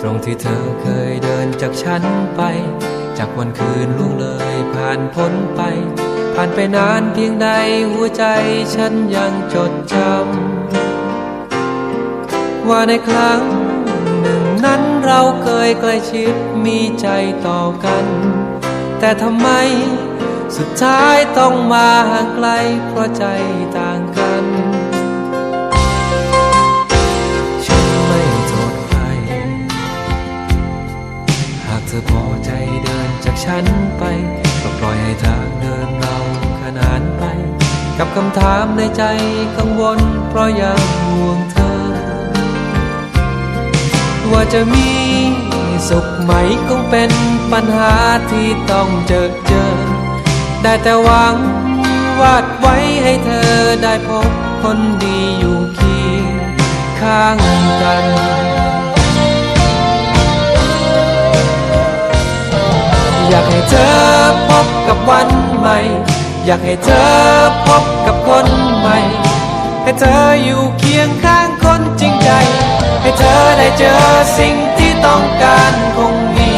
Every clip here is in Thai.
ตรงที่เธอเคยเดินจากฉันไป จากวันคืนล่วงเลยผ่านพ้นไป ผ่านไปนานเพียงใดหัวใจฉันยังจดจำว่าในครั้งหนึ่งนั้นเราเคยใกล้ชิดมีใจต่อกัน แต่ทำไมสุดท้ายต้องมาห่างไกลเพราะใจตา ฉันไปก็ปล่อยให้ทางเดินเราขนานไป กับคำถามในใจกังวล เพราะยังห่วงเธอ ว่าจะมีสุขไหมคงเป็นปัญหาที่ต้องเจอเจอ ได้แต่หวังวาดไว้ให้เธอได้พบคนดีอยู่เคียงข้างกัน อยากให้เธอพบกับวันใหม่ อยากให้เธอพบกับคนใหม่ ให้เธออยู่เคียงข้างคนจริงใจ ให้เธอได้เจอสิ่งที่ต้องการคงมี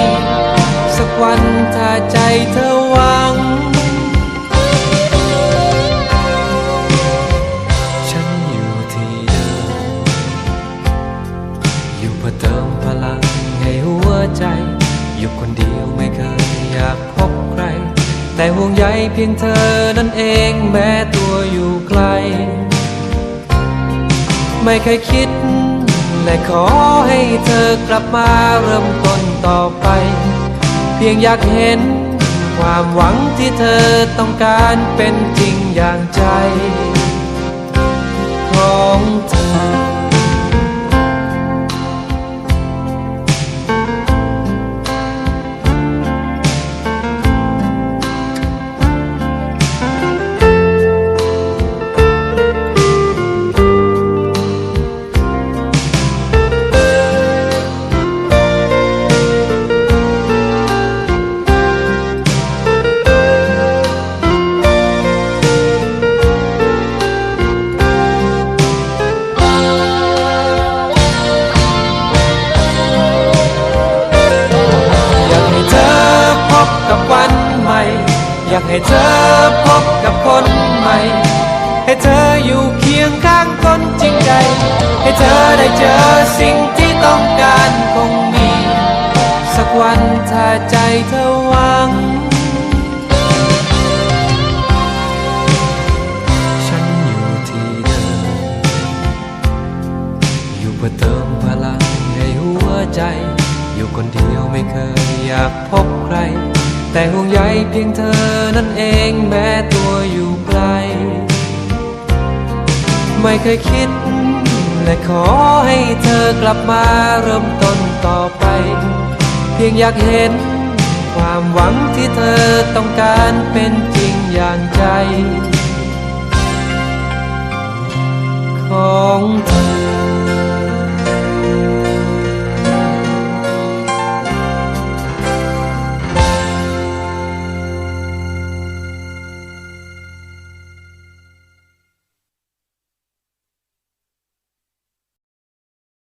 สักวันถ้าใจเธอหวัง ฉันอยู่ที่เดิมอยู่เพื่อเติมพลังให้หัวใจ อยู่คนเดียวไม่เคยอยากพบใคร แต่ห่วงใยเพียงเธอนั่นเองแม้ตัวอยู่ไกล ไม่เคยคิดและขอให้เธอกลับมาเริ่มต้นต่อไป เพียงอยากเห็น ความหวังที่เธอต้องการเป็นจริงอย่างใจ ของเธอ อยากให้เธอพบกับคนใหม่ ให้เธออยู่เคียงข้างคนจริงใจ ให้เธอได้เจอสิ่งที่ต้องการคงมี สักวันถ้าใจเธอหวัง ฉันอยู่ที่เดิมอยู่เพื่อเติมพลังให้หัวใจ อยู่คนเดียวไม่เคยอยากพบใคร แต่ห่วงใยเพียงเธอนั่นเองแม้ตัวอยู่ไกล ไม่เคยคิด และขอให้เธอกลับมาเริ่มต้นต่อไป เพียงอยากเห็น ความหวังที่เธอต้องการเป็นจริงอย่างใจ ของเธอ